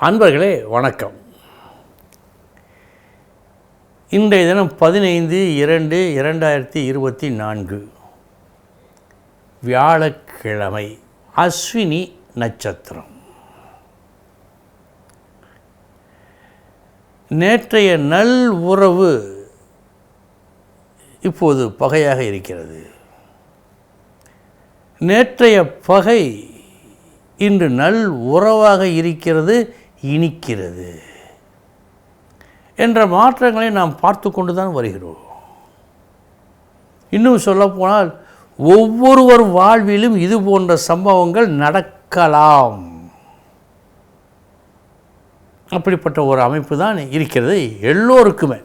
அன்பர்களே வணக்கம். இன்றைய தினம் பதினைந்து இரண்டு இரண்டாயிரத்தி இருபத்தி நான்கு. வியாழக்கிழமை அஸ்வினி நட்சத்திரம். நேற்றைய நல் உறவு இப்போது பகையாக இருக்கிறது. நேற்றைய பகை இன்று நல் உறவாக இருக்கிறது. இனிக்கிறது என்ற மாற்றங்களை நாம் பார்த்து கொண்டு தான் வருகிறோம். இன்னும் சொல்லப்போனால் ஒவ்வொருவர் வாழ்விலும் இது போன்ற சம்பவங்கள் நடக்கலாம். அப்படிப்பட்ட ஒரு அமைப்பு தான் இருக்கிறது எல்லோருக்குமே.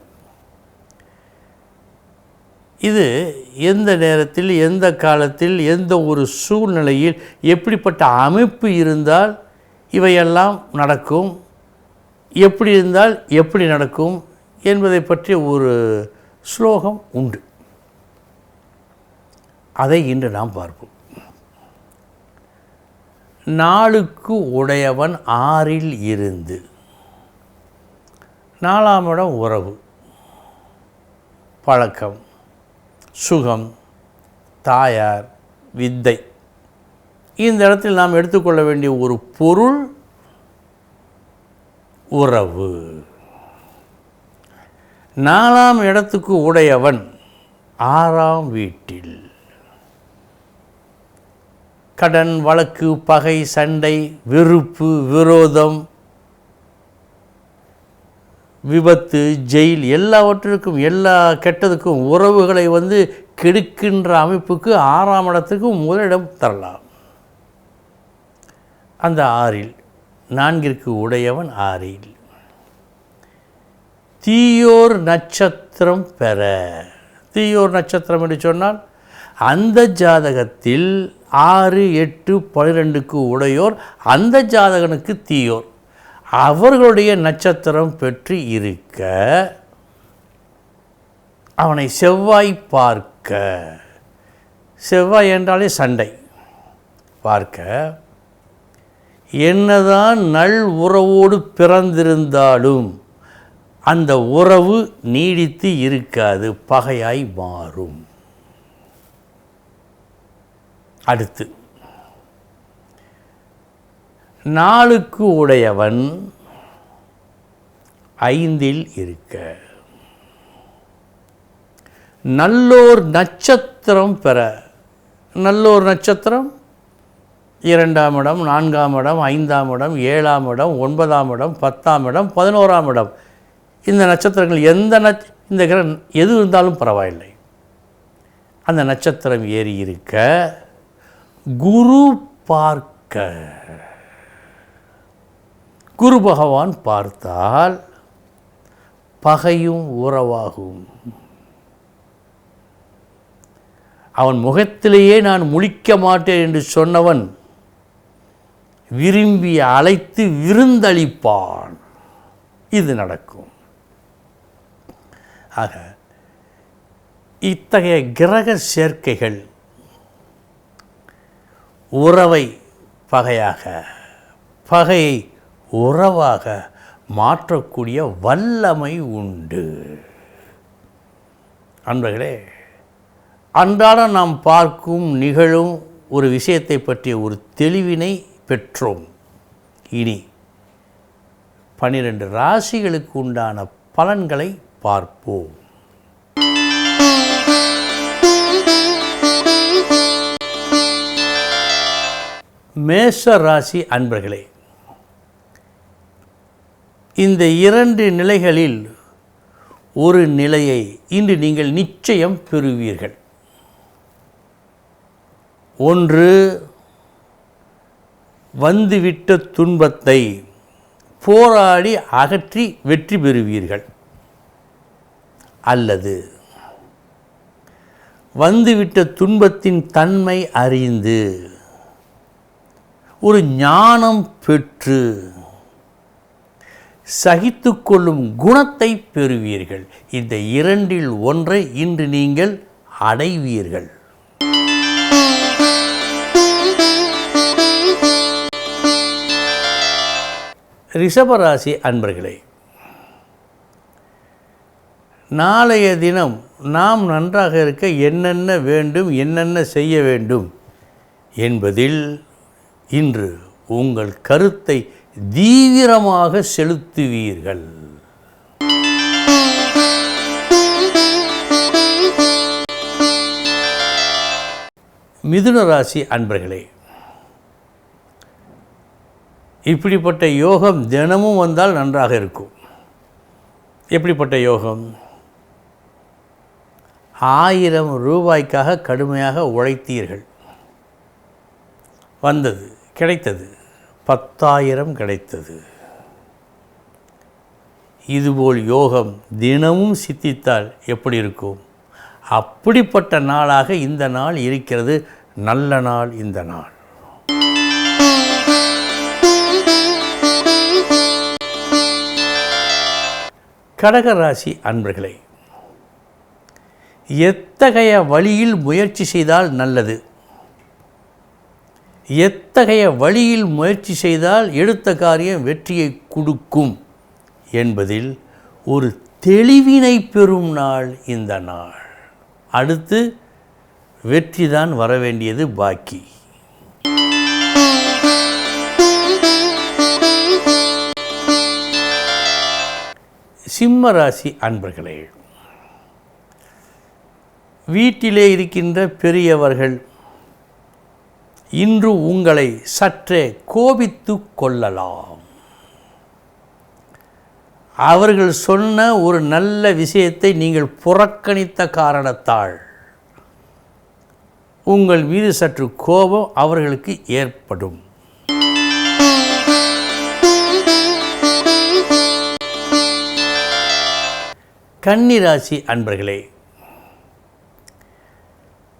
இது எந்த நேரத்தில் எந்த காலத்தில் எந்த ஒரு சூழ்நிலையில் எப்படிப்பட்ட அமைப்பு இருந்தால் இவையெல்லாம் நடக்கும். எப்படி இருந்தால் எப்படி நடக்கும் என்பதை பற்றிய ஒரு ஸ்லோகம் உண்டு. அதை இன்று நாம் பார்ப்போம். நாளுக்கு உடையவன் ஆறில் இருந்து நாலாம் இடம் உறவு பழக்கம் சுகம் தாயார் வித்தை. இந்த இடத்தில் நாம் எடுத்துக்கொள்ள வேண்டிய ஒரு பொருள் உறவு. நாலாம் இடத்துக்கு உடையவன் ஆறாம் வீட்டில். கடன் வழக்கு பகை சண்டை வெறுப்பு விரோதம் விபத்து ஜெயில் எல்லாவற்றிற்கும் எல்லா கெட்டதுக்கும் உறவுகளை வந்து கெடுக்கின்ற அமைப்புக்கு ஆறாம் இடத்துக்கு முதலிடம் தரலாம். அந்த ஆறில் நான்கிற்கு உடையவன் ஆறில். தீயோர் நட்சத்திரம் பெற. தீயோர் நட்சத்திரம் என்று சொன்னால் அந்த ஜாதகத்தில் ஆறு எட்டு பனிரெண்டுக்கு உடையோர் அந்த ஜாதகனுக்கு தீயோர். அவர்களுடைய நட்சத்திரம் பெற்று இருக்க அவனை செவ்வாய் பார்க்க. செவ்வாய் என்றாலே சண்டை. பார்க்க. என்னதான் நல் உறவோடு பிறந்திருந்தாலும் அந்த உறவு நீடித்து இருக்காது பகையாய் மாறும். அடுத்து நாளுக்கு உடையவன் ஐந்தில் இருக்க. நல்லோர் நட்சத்திரம் பெற நல்லோர் நட்சத்திரம்? இரண்டாம் இடம் நான்காம் இடம் ஐந்தாம் இடம் ஏழாம் இடம் ஒன்பதாம் இடம் பத்தாம் இடம் பதினோராம் இடம். இந்த நட்சத்திரங்கள் எந்த நட்ச இந்த கிரகம் எது இருந்தாலும் பரவாயில்லை. அந்த நட்சத்திரம் ஏறி இருக்க குரு பார்க்க. குரு பகவான் பார்த்தால் பகையும் உறவாகும். அவன் முகத்திலேயே நான் முழிக்க மாட்டேன் என்று சொன்னவன் விரும்பி அழைத்து விருந்தளிப்பான். இது நடக்கும். ஆக இத்தகைய கிரக சேர்க்கைகள் உறவை பகையாக பகையை உறவாக மாற்றக்கூடிய வல்லமை உண்டு. அன்பர்களே அன்றாடம் நாம் பார்க்கும் நிகழும் ஒரு விஷயத்தை பற்றிய ஒரு தெளிவினை பெற்றோம். இனி பன்னிரண்டு ராசிகளுக்கு உண்டான பலன்களை பார்ப்போம். மேஷ ராசி அன்பர்களே இந்த இரண்டு நிலைகளில் ஒரு நிலையை இன்று நீங்கள் நிச்சயம் பெறுவீர்கள். ஒன்று வந்துவிட்ட துன்பத்தை போராடி அகற்றி வெற்றி பெறுவீர்கள். அல்லது வந்துவிட்ட துன்பத்தின் தன்மை அறிந்து ஒரு ஞானம் பெற்று சகித்து கொள்ளும் குணத்தை பெறுவீர்கள். இந்த இரண்டில் ஒன்றை இன்று நீங்கள் அடைவீர்கள். ரிஷபராசி அன்பர்களே நாளைய தினம் நாம் நன்றாக இருக்க என்னென்ன வேண்டும் என்னென்ன செய்ய வேண்டும் என்பதில் இன்று உங்கள் கருத்தை தீவிரமாக செலுத்துவீர்கள். மிதுன ராசி அன்பர்களே இப்படிப்பட்ட யோகம் தினமும் வந்தால் நன்றாக இருக்கும். எப்படிப்பட்ட யோகம்? ஆயிரம் ரூபாய்க்காக கடுமையாக உழைத்தீர்கள். வந்தது கிடைத்தது. பத்தாயிரம் கிடைத்தது. இதுபோல் யோகம் தினமும் சித்தித்தால் எப்படி இருக்கும்? அப்படிப்பட்ட நாளாக இந்த நாள் இருக்கிறது. நல்ல நாள் இந்த நாள். கடகராசி அன்பர்களே எத்தகைய வழியில் முயற்சி செய்தால் நல்லது? எத்தகைய வழியில் முயற்சி செய்தால் எடுத்த காரியம் வெற்றியை கொடுக்கும் என்பதில் ஒரு தெளிவினை பெறும் நாள் இந்த நாள். அடுத்து வெற்றி தான் வர வேண்டியது பாக்கி. சிம்ம ராசி அன்பர்களே வீட்டிலே இருக்கின்ற பெரியவர்கள் இன்று உங்களை சற்றே கோபித்து கொள்ளலாம். அவர்கள் சொன்ன ஒரு நல்ல விஷயத்தை நீங்கள் புறக்கணித்த காரணத்தால் உங்கள் மீது சற்று கோபம் அவர்களுக்கு ஏற்படும். கன்னிராசி அன்பர்களே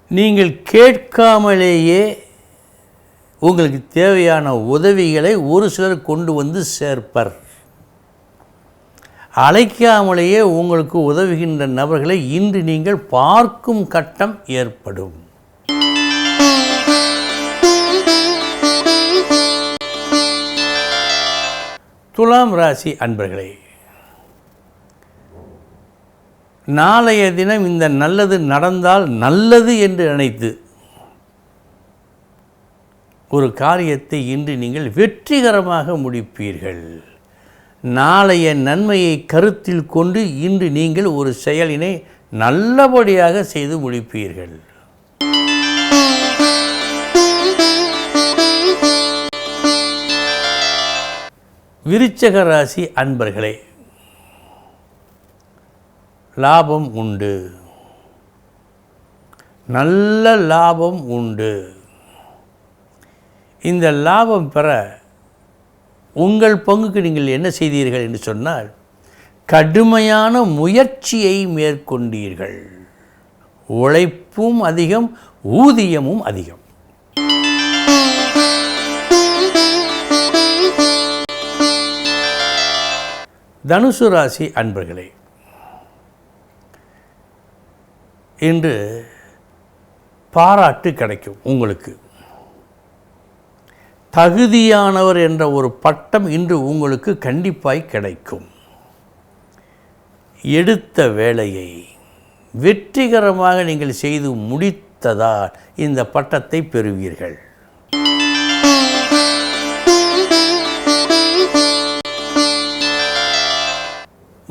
நீங்கள் கேட்காமலேயே உங்களுக்கு தேவையான உதவிகளை ஒரு சிலர் கொண்டு வந்து சேர்ப்பர். அழைக்காமலேயே உங்களுக்கு உதவுகின்ற நபர்களை இன்று நீங்கள் பார்க்கும் கட்டம் ஏற்படும். துலாம் ராசி அன்பர்களே நாளைய தினம் இந்த நல்லது நடந்தால் நல்லது என்று நினைத்து ஒரு காரியத்தை இன்று நீங்கள் வெற்றிகரமாக முடிப்பீர்கள். நாளைய நன்மையை கருத்தில் கொண்டு இன்று நீங்கள் ஒரு செயலினை நல்லபடியாக செய்து முடிப்பீர்கள். விருச்சக ராசி அன்பர்களே லாபம் உண்டு. நல்ல லாபம் உண்டு. இந்த லாபம் பெற உங்கள் பங்குக்கு நீங்கள் என்ன செய்தீர்கள் என்று சொன்னால் கடுமையான முயற்சியை மேற்கொண்டீர்கள். உழைப்பும் அதிகம் ஊதியமும் அதிகம். தனுசு ராசி அன்பர்களே என்று பாராட்டு கிடைக்கும் உங்களுக்கு. தகுதியானவர் என்ற ஒரு பட்டம் இன்று உங்களுக்கு கண்டிப்பாய் கிடைக்கும். எடுத்த வேலையை வெற்றிகரமாக நீங்கள் செய்து முடித்ததால் இந்த பட்டத்தை பெறுவீர்கள்.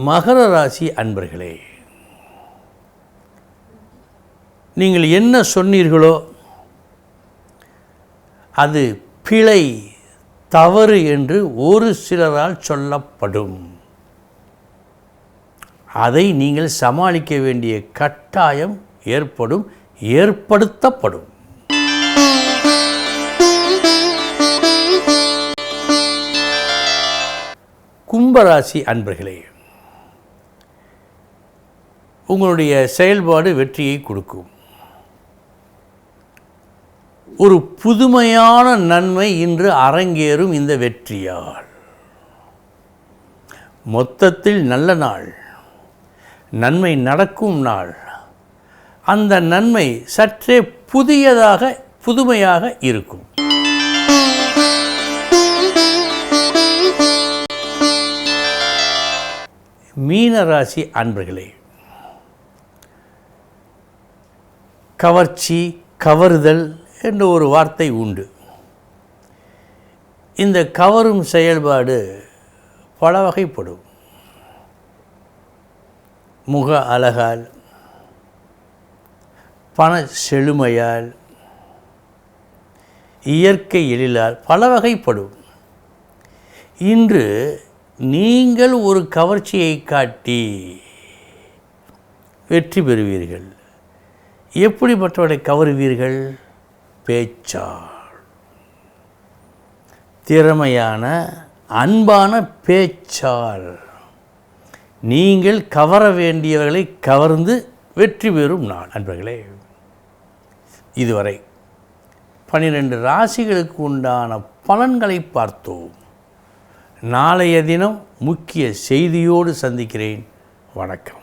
மகர ராசி அன்பர்களே நீங்கள் என்ன சொன்னீர்களோ அது பிழை தவறு என்று ஒரு சிலரால் சொல்லப்படும். அதை நீங்கள் சமாளிக்க வேண்டிய கட்டாயம் ஏற்படும் ஏற்படுத்தப்படும். கும்பராசி அன்பர்களே உங்களுடைய செயல்பாடு வெற்றியை கொடுக்கும். ஒரு புதுமையான நன்மை இன்று அரங்கேறும் இந்த வெற்றியால் மொத்தத்தில் நல்ல நாள் நன்மை நடக்கும் நாள். அந்த நன்மை சற்றே புதியதாக புதுமையாக இருக்கும். மீனராசி அன்பர்களே கவர்ச்சி கவருதல் என்ற ஒரு வார்த்தை உண்டு. இந்த கவரும் செயல்பாடு பல வகைப்படும். முக அழகால் பண செழுமையால் இயற்கை எழிலால் பல வகைப்படும். இன்று நீங்கள் ஒரு கவர்ச்சியை காட்டி வெற்றி பெறுவீர்கள். எப்படிப்பட்டவரை கவருவீர்கள்? பேச்சாள். திறமையான அன்பான பேச்சாள். நீங்கள் கவர வேண்டியவர்களை கவர்ந்து வெற்றி பெறும் நாள். அன்பர்களே இதுவரை பன்னிரெண்டு ராசிகளுக்கு உண்டான பலன்களை பார்த்தோம். நாளைய தினம் முக்கிய செய்தியோடு சந்திக்கிறேன். வணக்கம்.